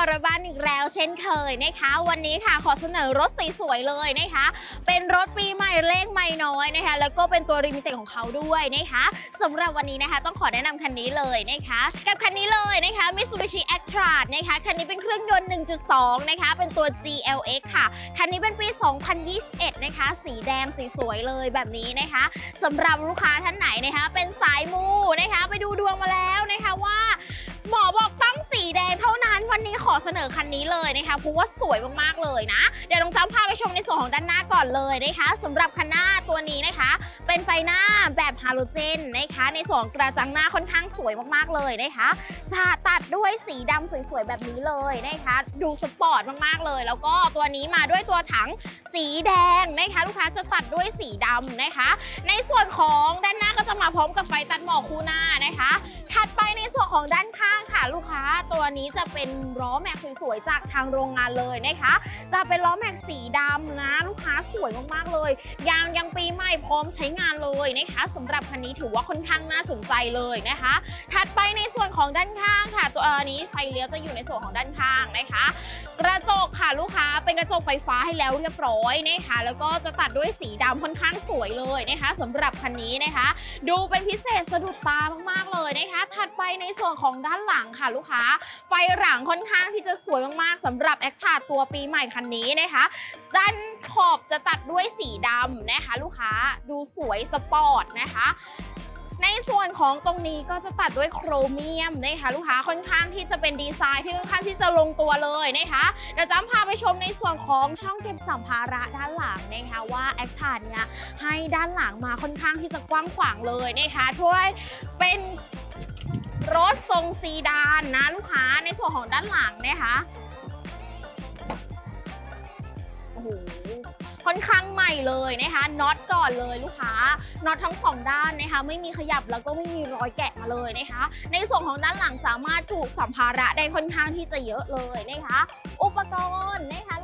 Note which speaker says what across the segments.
Speaker 1: จำบอรบ้านอีกแล้ว เช่นเคยนะคะ วันนี้ค่ะขอเสนอรถสวยๆเลยนะคะ เป็นรถปีใหม่เลขไม่น้อยนะคะ แล้วก็เป็นตัวริมิเต็ดของเขาด้วยนะคะสำหรับวันนี้นะคะ ต้องขอแนะนำคันนี้เลยนะคะ กับคันนี้เลยนะคะ Mitsubishi a c t r a นะคะคันนี้เป็นเครื่องยนต์ 1.2 นะคะ เป็นตัว GLX ค่ะ คันนี้เป็นปี 2021 นะคะ สีแดงสีสวยเลยแบบนี้นะคะสำหรับลูกค้าท่านไหนนะคะ เป็นสายมูนะคะ ไปดูดวงมาแล้วนะคะว่า หมอบอกต้อง แดงเท่านั้นวันนี้ขอเสนอคันนี้เลยนะคะเพราะว่าสวยมากๆเลยนะ เดี๋ยวน้องจ้ำพาไปชมในส่วนของด้านหน้าก่อนเลยนะคะสำหรับคันหน้าตัวนี้นะคะ เป็นไฟหน้าแบบฮาโลเจนนะคะ ในส่วนกระจังหน้าค่อนข้างสวยมากๆเลยนะคะจะ ดด้วยสีดำสวยๆ แบบนี้เลยนะคะ ดูสปอร์ตมากๆเลย แล้วก็ตัวนี้มาด้วยตัวถังสีแดงนะคะ ลูกค้าจะตัดด้วยสีดำนะคะ ในส่วนของด้านหน้าก็จะมาพร้อมกับไฟตัดหมอกคู่หน้านะคะ ถัดไปในส่วนของด้านข้างค่ะ ลูกค้าตัวนี้จะเป็นล้อแม็กสวยๆจากทางโรงงานเลยนะคะ จะเป็นล้อแม็กสีดำนะลูกค้าสวยมากๆเลย ยางยังปีใหม่พร้อมใช้งานเลยนะคะสำหรับคันนี้ถือว่าค่อนข้างน่าสนใจเลยนะคะ ถัดไปในส่วนของด้านข้างค่ะตัวนี้ไฟเลี้ยวจะอยู่ในส่วนของด้านข้างนะคะ กระจกค่ะลูกค้าเป็นกระจกไฟฟ้าให้แล้วเรียบร้อยนะคะแล้วก็จะตัดด้วยสีดำค่อนข้างสวยเลยนะคะสำหรับคันนี้นะคะ ดูเป็นพิเศษสะดุดตามากๆเลยนะคะ ถัดไปในส่วนของด้านหลังค่ะลูกค้า ไฟหลังค่อนข้างที่จะสวยมากๆสำหรับแอคทาตัวปีใหม่คันนี้นะคะ ด้านขอบจะตัดด้วยสีดำนะคะ ลูกค้าดูสวยสปอร์ตนะคะ ในส่วนของตรงนี้ก็จะตัดด้วยโครเมียมนะคะลูกค้าค่อนข้างที่จะเป็นดีไซน์ที่ค่อนข้างที่จะลงตัวเลยนะคะเดี๋ยวจำพาไปชมในส่วนของช่องเก็บสัมภาระด้านหลังนะคะว่าแอคทาเนี่ยให้ด้านหลังมาค่อนข้างที่จะกว้างขวางเลยนะคะช่วยเป็นรถทรงซีดานนะลูกค้าในส่วนของด้านหลังนะคะโอ้โห ค่อนข้างใหม่เลยนะคะน็อตก่อนเลยลูกค้าน็อตทั้งสองด้านนะคะไม่มีขยับแล้วก็ไม่มีรอยแกะมาเลยนะคะ ในส่วนของด้านหลังสามารถจุสัมภาระได้ค่อนข้างที่จะเยอะเลยนะคะ อุปกรณ์นะคะ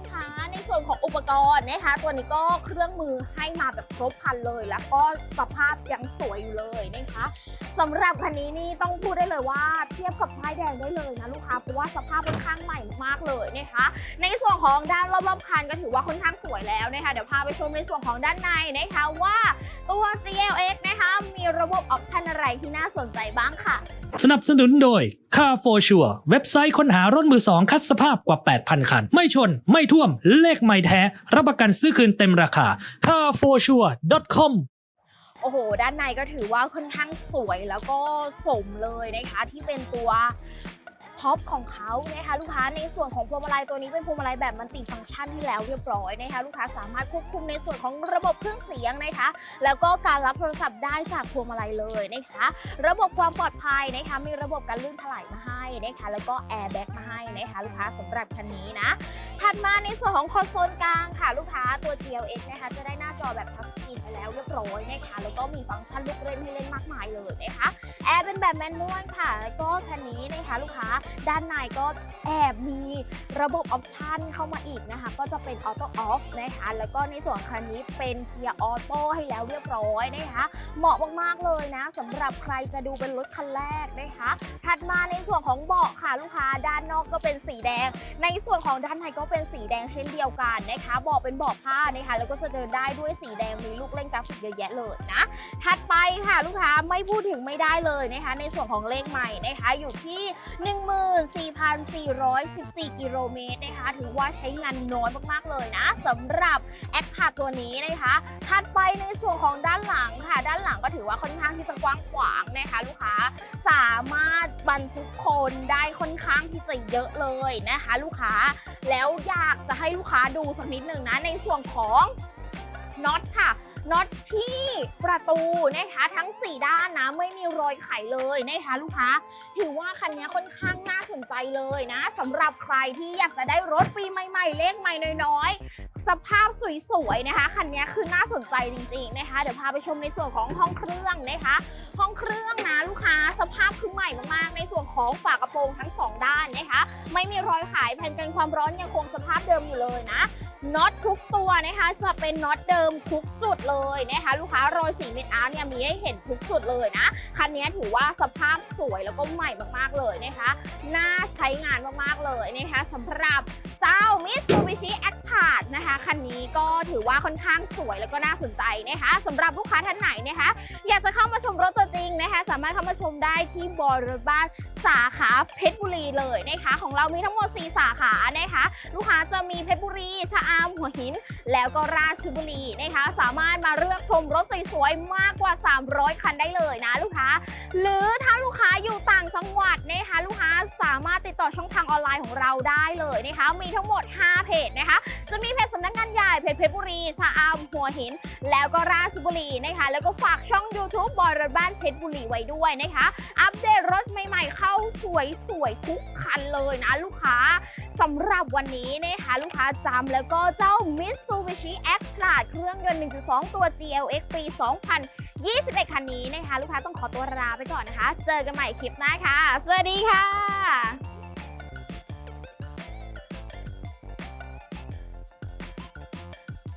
Speaker 1: ปกรณ์นะคะ ตัวนี้ก็เครื่องมือให้มาแบบครบคันเลย แล้วก็สภาพยังสวยอยู่เลยนะคะสำหรับคันนี้นี่ต้องพูดได้เลยว่าเทียบกับป้ายแดงได้เลยนะลูกค้าเพราะว่าสภาพค่อนข้างใหม่มากเลยนะคะ ในส่วนของด้านรอบๆคันก็ถือว่าค่อนข้างสวยแล้วนะคะเดี๋ยวพาไปชมในส่วนของด้านในนะคะว่า ตัว GLX นะคะ มีระบบออปชันอะไรที่น่าสนใจบ้างค่ะ
Speaker 2: สนับสนุนโดย Car for Sure เว็บไซต์ค้นหารถมือสองคัดสภาพกว่า 8,000 คัน ไม่ชน ไม่ท่วม เลขไม่แท้ รับประกันซื้อคืนเต็มราคา carforsure.com
Speaker 1: โอ้โห ด้านในก็ถือว่าค่อนข้างสวยแล้วก็สมเลยนะคะ ที่เป็นตัว ท็อปของเขานะคะลูกค้าในส่วนของพวงมาลัยตัวนี้เป็นพวงมาลัยแบบมันติฟังก์ชันที่แล้วเรียบร้อยนะคะลูกค้าสามารถควบคุมในส่วนของระบบเครื่องเสียงนะคะแล้วก็การรับโทรศัพท์ได้จากพวงมาลัยเลยนะคะระบบความปลอดภัยนะคะมีระบบการลื่นถลายมาให้นะคะแล้วก็แอร์แบ็กมาให้นะคะลูกค้าสำหรับคันนี้นะถัดมาในส่วนของคอนโซลกลางค่ะลูกค้าตัว GLX นะคะจะได้หน้าจอแบบทัชสกรีนไปแล้วเรียบร้อยนะคะแล้วก็มีฟังก์ชันลูกเล่นให้เล่นมากมายเลยนะคะแอร์เป็นแบบแมนนวลค่ะแล้วก็คันนี้นะคะลูกค้าด้านในก็แอบมีระบบออปชันเข้ามาอีกนะคะ ก็จะเป็นออโต้ออฟนะคะ แล้วก็ในส่วนคันนี้เป็นเกียร์ออโต้ให้แล้วเรียบร้อยนะคะ เหมาะมากๆเลยนะสำหรับใครจะดูเป็นรถคันแรกนะคะ ถัดมาในส่วนของเบาะค่ะลูกค้าด้านนอกก็เป็นสีแดง ในส่วนของด้านในก็เป็นสีแดงเช่นเดียวกันนะคะเบาะเป็นเบาะผ้านะคะ แล้วก็จะเดินได้ด้วยสีแดงมีลูกเล่นกราฟิกเยอะแยะเลยนะ ถัดไป ค่ะลูกค้าไม่พูดถึงไม่ได้เลยนะคะ ในส่วนของเลขใหม่นะคะอยู่ที่ 14,414 กิโลเมตรนะคะถือว่าใช้งานน้อยมากๆเลยนะสำหรับแอคทาตัวนี้นะคะถัดไปในส่วนของด้านหลังค่ะ ด้านหลังก็ถือว่าค่อนข้างที่จะกว้างขวางนะคะลูกค้าสามารถบรรทุกคนได้ค่อนข้างที่จะเยอะเลยนะคะ ลูกค้าแล้วอยากจะให้ลูกค้าดูสักนิดหนึ่งนะในส่วนของ น็อตค่ะน็อตที่ประตูนะคะทั้ง 4 ด้านนะไม่มีรอยไขเลยนะคะลูกค้า ถือว่าคันนี้ค่อนข้างน่าสนใจเลยนะสำหรับใครที่อยากจะได้รถปีใหม่ๆ เลขใหม่น้อยๆ สภาพสวยๆนะคะคันนี้คือน่าสนใจจริงๆนะคะเดี๋ยวพาไปชมในส่วนของห้องเครื่องนะคะ ห้องเครื่องนะลูกค้าสภาพคือใหม่มากๆ ในส่วนของฝากระโปรงทั้งสองด้านนะคะ ไม่มีรอยขายแผ่นกันความร้อนยังคงสภาพเดิมอยู่เลยนะ น็อตทุกตัวนะคะจะเป็นน็อตเดิมทุกจุดเลยนะคะ ลูกค้ารอยสีเม็ดอาร์เนี่ยมีให้เห็นทุกจุดเลยนะคันนี้ถือว่าสภาพสวยแล้วก็ใหม่มากๆเลยนะคะน่าใช้งานมากๆเลยนะคะสำหรับเจ้า Mitsubishi a c t a r นะคะคันนี้ก็ถือว่าค่อนข้างสวยแล้วก็น่าสนใจนะคะสำหรับลูกค้าท่านไหนนะคะ อยากจะเข้ามาชมรถตัวจริงนะคะ สามารถเข้ามาชมได้ที่บริษัทบ้านสาขาเพชรบุรีเลยนะคะ ของเรามีทั้งหมด 4 สาขานะคะ ลูกค้าจะมีเพชรบุรีชะอำหัวหิน แล้วก็ราชบุรีนะคะ สามารถมาเลือกชมรถสวยๆ มากกว่า 300 คันได้เลยนะลูกค้า หรือถ้าลูกค้าอยู่ต่างจังหวัดนะคะลูกค้าสามารถติดต่อช่องทางออนไลน์ของเราได้เลยนะคะ มีทั้งหมด 5 เพจนะคะ จะมีเพจสำนักงานใหญ่เพจเพชรบุรีชะอำหัวหิน แล้วก็ราชบุรีนะคะ แล้วก็ฝากช่อง YouTube บอยรถบ้านเพชรบุรีไว้ด้วยนะคะ อัปเดตรถใหม่ๆ เข้าสวยๆทุกคันเลยนะลูกค้าสำหรับวันนี้นะคะลูกค้าจำแล้วก็ก็เจ้า Mitsubishi a c t r a เครื่องยนต์ 1.2 ตัว GLX ปี 2021 คันนี้นะคะ ลูกค้าต้องขอตัวลาไปก่อนนะคะ เจอกันใหม่คลิปหน้าค่ะ สวัสดีค่ะ